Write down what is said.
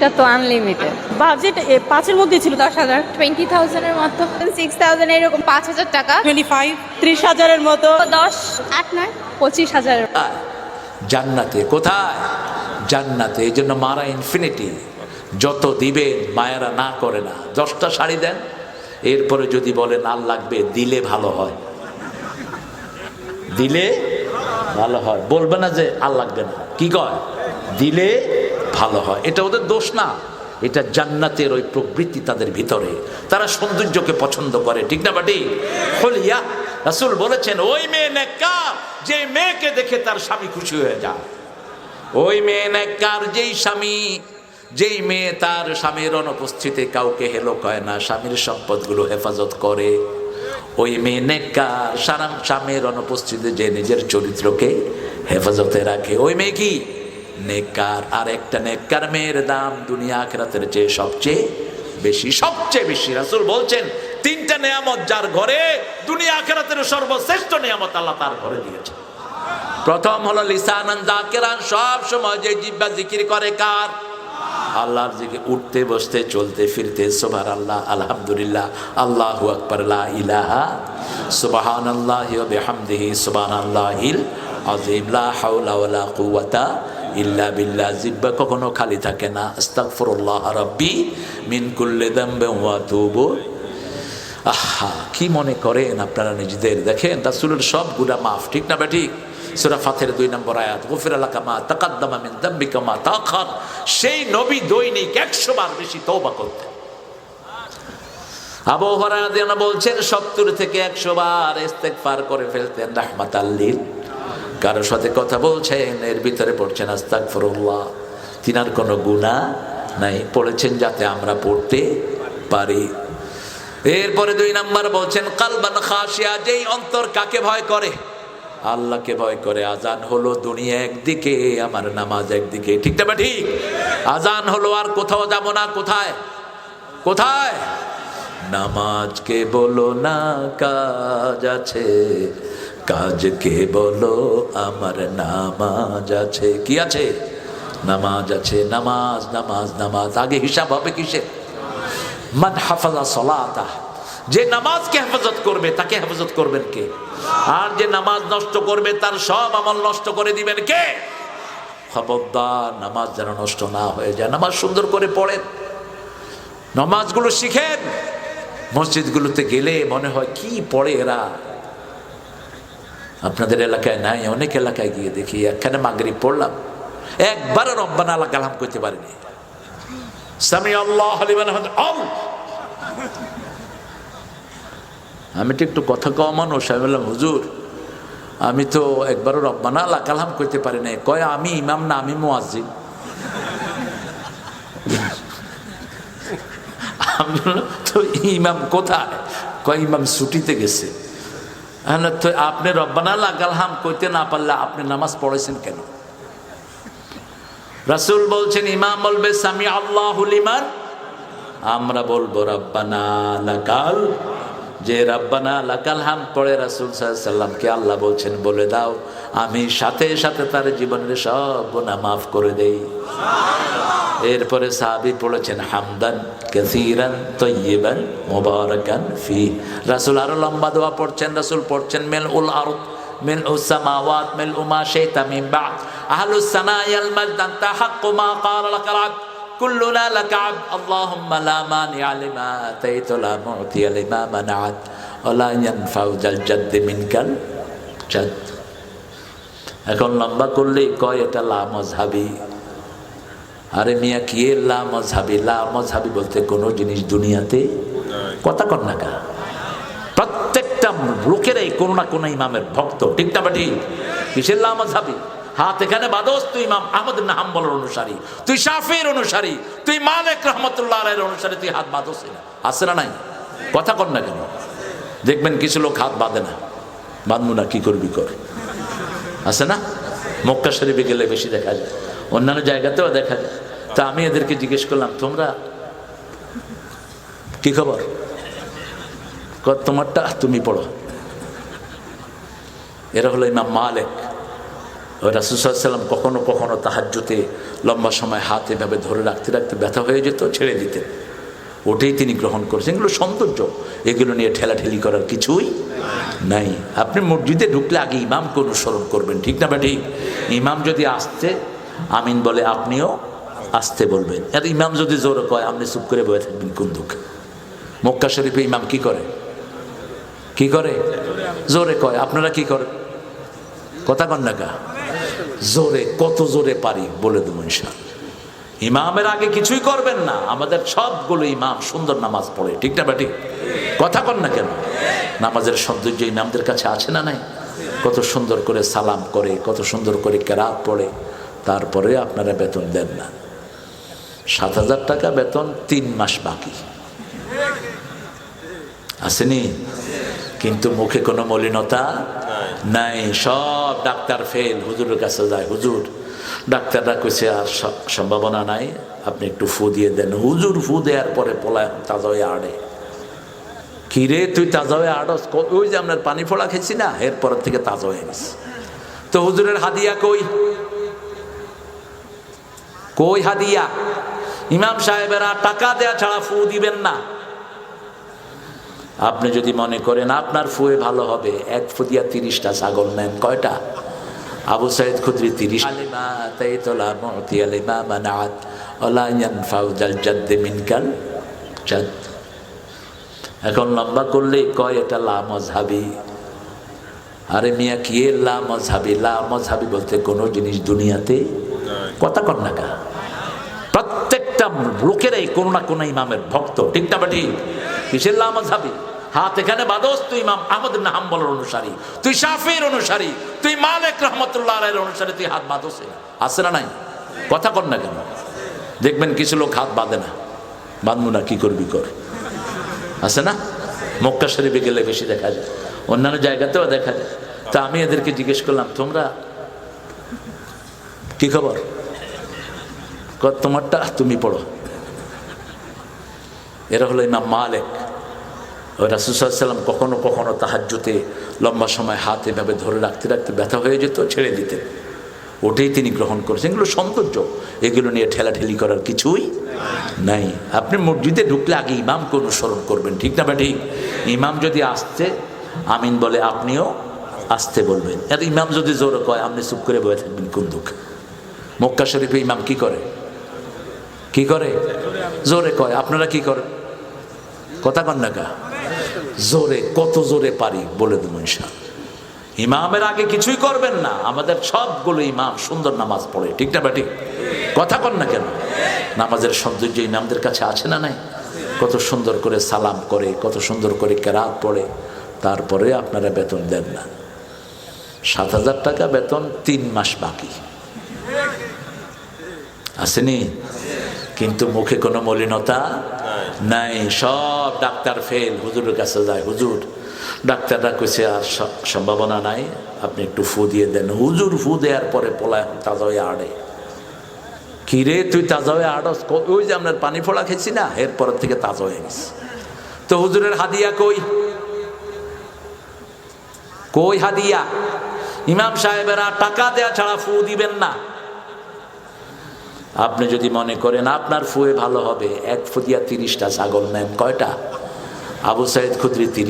এটা তো unlimited budget পাঁচের মধ্যে ছিল দশ হাজার। টোয়েন্টি থাউজেন্ডের মতো। সিক্স থাউজেন্ড এরকম পাঁচ হাজার টাকা। টোয়েন্টি ফাইভ ত্রিশ হাজারের মতো। দশ আট নয় পঁচিশ হাজার। জান্নাতে কোথায়? জান্নাতে এই জন্য মারা ইনফিনিটি যত দিবেন মায়েরা না করে না। দশটা শাড়ি দেন। এরপরে যদি বলেন আর লাগবে দিলে ভালো হয়। দিলে ভালো হয়। বলবে না যে আর লাগবে না। কি কয়? দিলে ভালো হয়। এটা ওদের দোষ না। এটা জান্নাতের ওই প্রবৃত্তি তাদের ভিতরে। তারা সৌন্দর্যকে পছন্দ করে। ঠিক না বাটি? হলিয়া রাসুল বলেছেন, ওই মেয়ে নেককার, যে মেয়েকে দেখে তার স্বামী খুশি হয়ে যায়। ওই মেয়ে নেককার, যেই স্বামী, যেই মেয়ে তার স্বামীর অনুপস্থিতি কাউকে হেলো কয় না, স্বামীর সম্পদগুলো হেফাজত করে। ওই মেয়ে নেককার সারাম স্বামীর অনুপস্থিতি যে নিজের চরিত্রকে হেফাজতে রাখে। ওই মেয়ে কি? নেককার আর একটা নেককার মেয়ের দাম দুনিয়া আখেরাতের চেয়ে সবচেয়ে বেশি সবচেয়ে বেশি। রাসুল বলছেন, তিনটা নেয়ামত যার ঘরে দুনিয়া আখেরাতের সর্বশ্রেষ্ঠ নেয়ামত আল্লাহ তার ঘরে দিয়েছে প্রথম হলো লিসানান জাকিরান সব সময় যে জিব্বা জিকির করে কার? আল্লাহর দিকে উঠতে, বসতে, চলতে, ফিরতে সোভার আল্লাহ আলহামদুলিল্লাহ, আল্লাহু আকবার ইলাহা সুবহান আল্লাহ বিহামদিহি সুবহান আল্লাহিল আযীম, লা হাওলা ওয়ালা কুওয়াতা ইল্লা বিল্লাহ, জিব্বা কখনো খালি থাকে না। আস্তাগফিরুল্লাহ রাব্বি মিন কুল্লি যামবিন ওয়া আতুবু। আহা, কি মনে করেন আপনারা নিজেদের? দেখেন, রাসূলের সব গুনাহ মাফ, ঠিক না বেঠিক সূরা ফাতির দুই নম্বর আয়াত, গফির লাকা মা তাকাদ্দামা মিন যামবিকা মা তাখার। সেই নবী দৈনিক 100 বার বেশি তওবা করতেন। আবু হুরায়রা বলছেন 70 থেকে 100 বার ইস্তেগফার করে ফেলতেন রাহমাতাল্লিল কারোর সাথে কথা বলছেন, এর ভিতরে পড়ছেন, আস্তাগফিরুল্লাহ। তিনার কোনো গুনাহ নাই। পড়েছেন যাতে আমরা পড়তে পারি। এরপরে দুই নাম্বার বলছেন, কালবান খাসিয়া যেই অন্তর কাকে ভয় করে? আল্লাহকে ভয় করে। আজান হলো দুনিয়া একদিকে, আমার নামাজ একদিকে। ঠিক না ঠিক? আজান হলো আর কোথাও যাব না, কোথায়? কোথায়? নামাজকে বলো না, কাজ আছে। কাজকে বলো? আমার নামাজ আছে। কি আছে? নামাজ আছে, নামাজ নামাজ নামাজ। আগে হিসাব হবে কিসে? মান হাফাজা সলাতা। যে নামাজকে হেফাজত করবে, তাকে হেফাজত করবেন কে? আর যে নামাজ নষ্ট করবে, তার সব আমল নষ্ট করে দিবেন কে? খবরদার, নামাজ যেন নষ্ট না হয়ে যায়। নামাজ সুন্দর করে পড়েন। নামাজগুলো শিখেন। মসজিদগুলোতে গেলে মনে হয় কি পড়ে এরা? আপনাদের এলাকায় নাই, অনেক এলাকায় গিয়ে দেখি, একখানে মাগরি পড়লাম। একবারও রব্বানা আল্লাহ কালাম করতে পারিনি। সামি আল্লাহ আমি তো একটু কথা কওয়া মানুষ, আমি বললাম, হুজুর, আমি তো একবারও রব্বানা আল্লাহ কালাম করতে পারি নাই। কয়, আমি ইমাম না, আমি তো ইমাম কোথায়? কয়, ইমাম ছুটিতে গেছে। আপনি রব্বানা আল্লাহ কালাম করতে না পারলে আপনি নামাজ পড়েছেন কেন? রাসূল বলছেন, ইমাম বলবে, সামি আল্লাহুল ইমান আমরা বলব, রব্বানা লাকাল। যে রব্বানা লাকাল হাম পড়ে রাসূল সাল্লামকে আল্লাহ বলছেন, বলে দাও, আমি সাথে সাথে তার জীবনের সব গুনাহ মাফ করে দেই। এরপরে সাহাবি পড়েছেন হামদান কাসীরান তয়্যিবান মুবারাকান ফি রাসূল আরো লম্বা দোয়া পড়ছেন রাসূল পড়ছেন মেল উল আরদ من السماوات من ما شئت من بعد أهل الثنايا المجد أنت حق ما قال لك العبد كلنا لك عبد اللهم لا مانع لما أتيت لا معطي لما منعت ولا ينفع ذا الجد منك الجد এখন লম্বা করলেই কয় এটা লা মজহাবি আরে মিয়া কি লা মজহাবি? লা মজহাবি বলতে কোনো জিনিস দুনিয়াতে কথা কর না কা প্রত্যেকটা লোকেরাই কোনো না কোনো ইমামের ভক্ত ঠিক না বা ঠিক? কিসের লা মজহাবি? হাত এখানে বাদস তুই ইমাম আহমদ ইবনে হাম্বলের অনুসারী তুই শাফির অনুসারী তুই মালিক রহমতুল্লাহ আলাইহির অনুসারী তুই হাত বাদস না আছে না নাই? কথা কর না কেন? দেখবেন কিছু লোক হাত বাঁধে না। বাঁধবো না কি করবি কর? আছে না? মক্কা শরীফে গেলে বেশি দেখা যায়। অন্যান্য জায়গাতেও দেখা যায়। তা আমি এদেরকে জিজ্ঞেস করলাম, তোমরা কি খবর? তোমারটা তুমি পড়ো। এরা হলো ইমাম মালিক। রাসুসাল্লাম কখনো কখনো তাহার তাহাজ্যতে লম্বা সময় হাত এভাবে ধরে রাখতে রাখতে ব্যথা হয়ে যেত, ছেড়ে দিতেন। ওটাই তিনি গ্রহণ করেছেন। এগুলো সৌন্দর্য। এগুলো নিয়ে ঠেলাঠেলি করার কিছুই নাই। আপনি মসজিদে ঢুকলে আগে ইমামকে অনুসরণ করবেন, ঠিক না বা ঠিক ইমাম যদি আসতে আমিন বলে আপনিও আসতে বলবেন। আর ইমাম যদি জোরে কয়, আপনি চুপ করে বয়ে থাকবেন কোন দুঃখ? মক্কা শরীফে ইমাম কি করে? কি করে? জোরে কয়। আপনারা কি করেন কথা কন না জোরে, কত জোরে পারি, বলে দেবো ইনশাআল্লাহ। ইমামের আগে কিছুই করবেন না। আমাদের সবগুলো ইমাম সুন্দর নামাজ পড়ে। ঠিক না ঠিক কথা কন না কেন? নামাজের সৌন্দর্য ইমামদের কাছে আছে না নাই? কত সুন্দর করে সালাম করে, কত সুন্দর করে কেরাত পড়ে। তারপরে আপনারা বেতন দেন না। সাত হাজার টাকা বেতন তিন মাস বাকি। আসেনি? কিন্তু মুখে কোনো মলিনতা নাই। সব ডাক্তার ফেল, হুজুরের কাছে যায়। হুজুর ডাক্তাররা কইছে আর সম্ভাবনা নাই, আপনি একটু ফু দিয়ে দেন। হুজুর ফু দেওয়ার পরে পোলায় তাজা হয়ে আড়ে কিরে তুই তাজা হয়ে আড়স ওই যে আপনার পানি ফোড়া খেয়েছি না এরপর থেকে তাজা হয়ে গেছে তো হুজুরের হাদিয়া কই? কই হাদিয়া? ইমাম সাহেবেরা টাকা দেয়া ছাড়া ফু দিবেন না। আপনি যদি মনে করেন, আপনার ফুয়ে ভালো হবে, এক ফুদিয়া তিরিশটা ছাগল নেন। কয়টা? আবু সাইদ খুদ্রি তিরিশ। আলিমা তাই তোলা মহতি আলিমা মানাত অলায়ান ফাউজাল জাদ্দে মিনকাল জাদ। এখন লম্বা করলেই কয় এটা লা মজহাবি? আরে মিয়া, কি লা মজহাবি? লা মজহাবি বলতে কোনো জিনিস দুনিয়াতে কথা কর না প্রত্যেকটা লোকেরাই কোনো না কোনো ইমামের ভক্ত। ঠিক না বা ঠিক? কিসের লা মজহাবি? হাত এখানে বাদস তুই ইমাম আহমদ ইবনে হাম্বলের অনুসারী, তুই শাফির অনুসারী, তুই মালিক রহমতুল্লাহ আলাইহির অনুসারী, তুই হাত বাদসে আছে না নাই? কথা কর না কেন? দেখবেন কিছু লোক হাত বাঁধে না। বাঁধবো না, কি করবি কর। আছে না? মক্কা শরীফে গেলে বেশি দেখা যায়। অন্যান্য জায়গাতেও দেখা যায়। তা আমি এদেরকে জিজ্ঞেস করলাম, তোমরা কি খবর? তোমারটা তুমি পড়ো। এরা হলো ইমাম মালেক। রাসুসাল্লাম কখনো কখনো তাহাজ্যতে লম্বা সময় হাত এভাবে ধরে রাখতে রাখতে ব্যথা হয়ে যেত, ছেড়ে দিতেন। ওটাই তিনি গ্রহণ করেছেন। এগুলো সৌন্দর্য এগুলো নিয়ে ঠেলাঠেলি করার কিছুই নাই। আপনি মসজিদে ঢুকলে আগে ইমামকে অনুসরণ করবেন, ঠিক না বা ঠিক ইমাম যদি আসতে আমিন বলে আপনিও আসতে বলবেন। এত ইমাম যদি জোরে কয়, আপনি চুপ করে বয়ে থাকবেন কোন দুঃখ? মক্কা শরীফে ইমাম কি করে? কি করে? জোরে কয়। আপনারা কি করেন? কথা কন না কা? জোরে, কত জোরে পারি, বলে দেবো ইনশাআল্লাহ। ইমামের আগে কিছুই করবেন না, আমাদের সবগুলো ইমাম সুন্দর নামাজ পড়ে, ঠিক না বা কথা কন না কেন? নামাজের সৌন্দর্য ইমামদের কাছে আছে না নাই? কত সুন্দর করে সালাম করে, কত সুন্দর করে কেরাত পড়ে, তারপরে আপনারা বেতন দেন না। সাত হাজার টাকা বেতন তিন মাস বাকি। আসেনি? কিন্তু মুখে কোনো মলিনতা নাই, সব ডাক্তার ফেল হুজুরের কাছে যায়, হুজুর, ডাক্তাররা কইছে, আর সম্ভাবনা নাই, আপনি একটু ফু দিয়ে দেন। হুজুর ফু দেওয়ার পরে পোলায় তাজা হয়ে আড়ে। কিরে তুই তাজা হয়ে আড়স? ওই যে আপনার পানি ফোড়া খেয়েছি না এরপর থেকে তাজা হয়ে গেছে। তো হুজুরের হাদিয়া কই? কই হাদিয়া? ইমাম সাহেবেরা টাকা দেয়া ছাড়া ফু দিবেন না। আপনি যদি মনে করেন আপনার ফুয়ে ভালো হবে, এক ফুদিয়া তিরিশটা ছাগল নেন, কয়টা? আবু সাইদ খুদ্রি তিরিশ